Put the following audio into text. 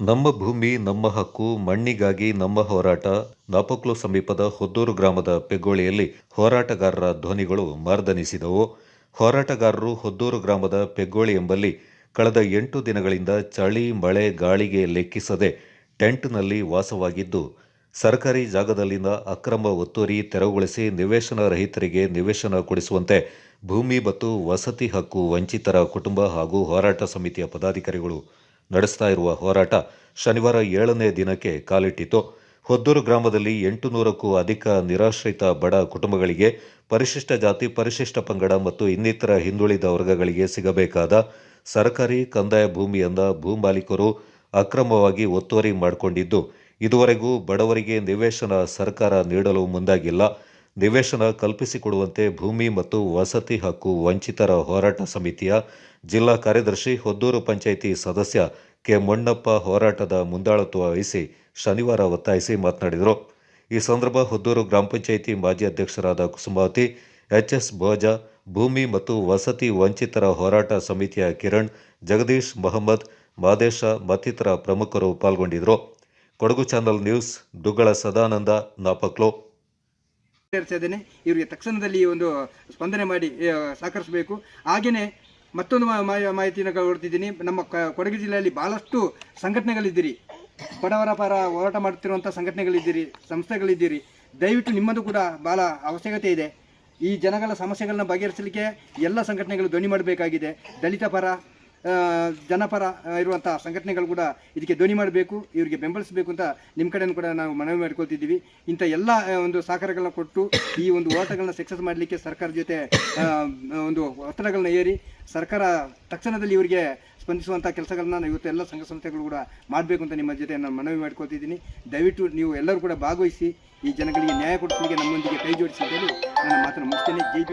ನಮ್ಮ ಭೂಮಿ, ನಮ್ಮ ಹಕ್ಕು, ಮಣ್ಣಿಗಾಗಿ ನಮ್ಮ ಹೋರಾಟ. ನಾಪಕ್ಲು ಸಮೀಪದ ಹೊದ್ದೂರು ಗ್ರಾಮದ ಪೆಗ್ಗೋಳಿಯಲ್ಲಿ ಹೋರಾಟಗಾರರ ಧ್ವನಿಗಳು ಮರ್ದನಿಸಿದವು. ಹೋರಾಟಗಾರರು ಹೊದ್ದೂರು ಗ್ರಾಮದ ಪೆಗ್ಗೋಳಿ ಎಂಬಲ್ಲಿ ಕಳೆದ ಎಂಟು ದಿನಗಳಿಂದ ಚಳಿ, ಮಳೆ, ಗಾಳಿಗೆ ಲೆಕ್ಕಿಸದೆ ಟೆಂಟ್ನಲ್ಲಿ ವಾಸವಾಗಿದ್ದು, ಸರ್ಕಾರಿ ಜಾಗದಲ್ಲಿನ ಅಕ್ರಮ ಒತ್ತುವರಿ ತೆರವುಗೊಳಿಸಿ ನಿವೇಶನ ರಹಿತರಿಗೆ ನಿವೇಶನ ಕೊಡಿಸುವಂತೆ ಭೂಮಿ ಮತ್ತು ವಸತಿ ಹಕ್ಕು ವಂಚಿತರ ಕುಟುಂಬ ಹಾಗೂ ಹೋರಾಟ ಸಮಿತಿಯ ಪದಾಧಿಕಾರಿಗಳು ನಡೆಸ್ತಾ ಇರುವ ಹೋರಾಟ ಶನಿವಾರ ಏಳನೇ ದಿನಕ್ಕೆ ಕಾಲಿಟ್ಟಿತು ಹೊದ್ದೂರು ಗ್ರಾಮದಲ್ಲಿ ಎಂಟು ನೂರಕ್ಕೂ ಅಧಿಕ ನಿರಾಶ್ರಿತ ಬಡ ಕುಟುಂಬಗಳಿಗೆ ಪರಿಶಿಷ್ಟ ಜಾತಿ, ಪರಿಶಿಷ್ಟ ಪಂಗಡ ಮತ್ತು ಇನ್ನಿತರ ಹಿಂದುಳಿದ ವರ್ಗಗಳಿಗೆ ಸಿಗಬೇಕಾದ ಸರ್ಕಾರಿ ಕಂದಾಯ ಭೂಮಿಯನ್ನ ಭೂಮಾಲೀಕರು ಅಕ್ರಮವಾಗಿ ಒತ್ತುವರಿ ಮಾಡಿಕೊಂಡಿದ್ದು, ಇದುವರೆಗೂ ಬಡವರಿಗೆ ನಿವೇಶನ ಸರ್ಕಾರ ನೀಡಲು ಮುಂದಾಗಿಲ್ಲ. ನಿವೇಶನ ಕಲ್ಪಿಸಿಕೊಡುವಂತೆ ಭೂಮಿ ಮತ್ತು ವಸತಿ ಹಕ್ಕು ವಂಚಿತರ ಹೋರಾಟ ಸಮಿತಿಯ ಜಿಲ್ಲಾ ಕಾರ್ಯದರ್ಶಿ ಹೊದ್ದೂರು ಪಂಚಾಯಿತಿ ಸದಸ್ಯ ಕೆ ಮೊಣ್ಣಪ್ಪ ಹೋರಾಟದ ಮುಂದಾಳತ್ವ ವಹಿಸಿ ಶನಿವಾರ ಒತ್ತಾಯಿಸಿ ಮಾತನಾಡಿದರು. ಈ ಸಂದರ್ಭ ಹೊದ್ದೂರು ಗ್ರಾಮ ಪಂಚಾಯಿತಿ ಮಾಜಿ ಅಧ್ಯಕ್ಷರಾದ ಕುಸುಮಾವತಿ ಎಚ್ ಎಸ್ ಭೋಜ, ಭೂಮಿ ಮತ್ತು ವಸತಿ ವಂಚಿತರ ಹೋರಾಟ ಸಮಿತಿಯ ಕಿರಣ್, ಜಗದೀಶ್ ಮೊಹಮ್ಮದ್, ಮಾದೇಶ ಮತ್ತಿತರ ಪ್ರಮುಖರು ಪಾಲ್ಗೊಂಡಿದ್ದರು. Kodagu channel news, Duggala Sadananda, Napoklu. ಸೇರ್ತಾ ಇದ್ದೇನೆ. ಇವರಿಗೆ ತಕ್ಷಣದಲ್ಲಿ ಒಂದು ಸ್ಪಂದನೆ ಮಾಡಿ ಸಹಕರಿಸಬೇಕು. ಹಾಗೆಯೇ ಮತ್ತೊಂದು ಮಾಹಿತಿಯನ್ನು ಕೊಡ್ತಿದ್ದೀನಿ. ನಮ್ಮ ಕೊಡಗು ಜಿಲ್ಲೆಯಲ್ಲಿ ಭಾಳಷ್ಟು ಸಂಘಟನೆಗಳಿದ್ದೀರಿ. ಬಡವರ ಪರ ಹೋರಾಟ ಮಾಡುತ್ತಿರುವಂಥ ಸಂಘಟನೆಗಳಿದ್ದೀರಿ, ಸಂಸ್ಥೆಗಳಿದ್ದೀರಿ. ದಯವಿಟ್ಟು ನಿಮ್ಮದು ಕೂಡ ಭಾಳ ಅವಶ್ಯಕತೆ ಇದೆ. ಈ ಜನಗಳ ಸಮಸ್ಯೆಗಳನ್ನ ಬಗೆಹರಿಸಲಿಕ್ಕೆ ಎಲ್ಲ ಸಂಘಟನೆಗಳು ಧ್ವನಿ ಮಾಡಬೇಕಾಗಿದೆ. ದಲಿತ ಪರ ಜನಪರ ಇರುವಂಥ ಸಂಘಟನೆಗಳು ಕೂಡ ಇದಕ್ಕೆ ಧ್ವನಿ ಮಾಡಬೇಕು, ಇವರಿಗೆ ಬೆಂಬಲಿಸಬೇಕು ಅಂತ ನಿಮ್ಮ ಕಡೆಯೂ ಕೂಡ ನಾವು ಮನವಿ ಮಾಡ್ಕೊಳ್ತಿದ್ದೀವಿ. ಇಂಥ ಎಲ್ಲ ಒಂದು ಸಹಕಾರಗಳನ್ನ ಕೊಟ್ಟು ಈ ಒಂದು ಹೋರಾಟಗಳನ್ನ ಸಕ್ಸಸ್ ಮಾಡಲಿಕ್ಕೆ ಸರ್ಕಾರದ ಜೊತೆ ಒಂದು ಒತ್ತಡಗಳನ್ನ ಏರಿ, ಸರ್ಕಾರ ತಕ್ಷಣದಲ್ಲಿ ಇವರಿಗೆ ಸ್ಪಂದಿಸುವಂಥ ಕೆಲಸಗಳನ್ನ ಇವತ್ತು ಎಲ್ಲ ಸಂಘ ಸಂಸ್ಥೆಗಳು ಕೂಡ ಮಾಡಬೇಕು ಅಂತ ನಿಮ್ಮ ಜೊತೆ ನಾನು ಮನವಿ ಮಾಡ್ಕೊಳ್ತಿದ್ದೀನಿ. ದಯವಿಟ್ಟು ನೀವು ಎಲ್ಲರೂ ಕೂಡ ಭಾಗವಹಿಸಿ, ಈ ಜನಗಳಿಗೆ ನ್ಯಾಯ ಕೊಡಿಸಲಿಕ್ಕೆ ನಮ್ಮೊಂದಿಗೆ ಕೈ ಜೋಡಿಸಿ ಅಂತ ಹೇಳಿ ನನ್ನ ಮಾತನ್ನು ಮುಗಿಸ್ತೇನೆ. ಜೈ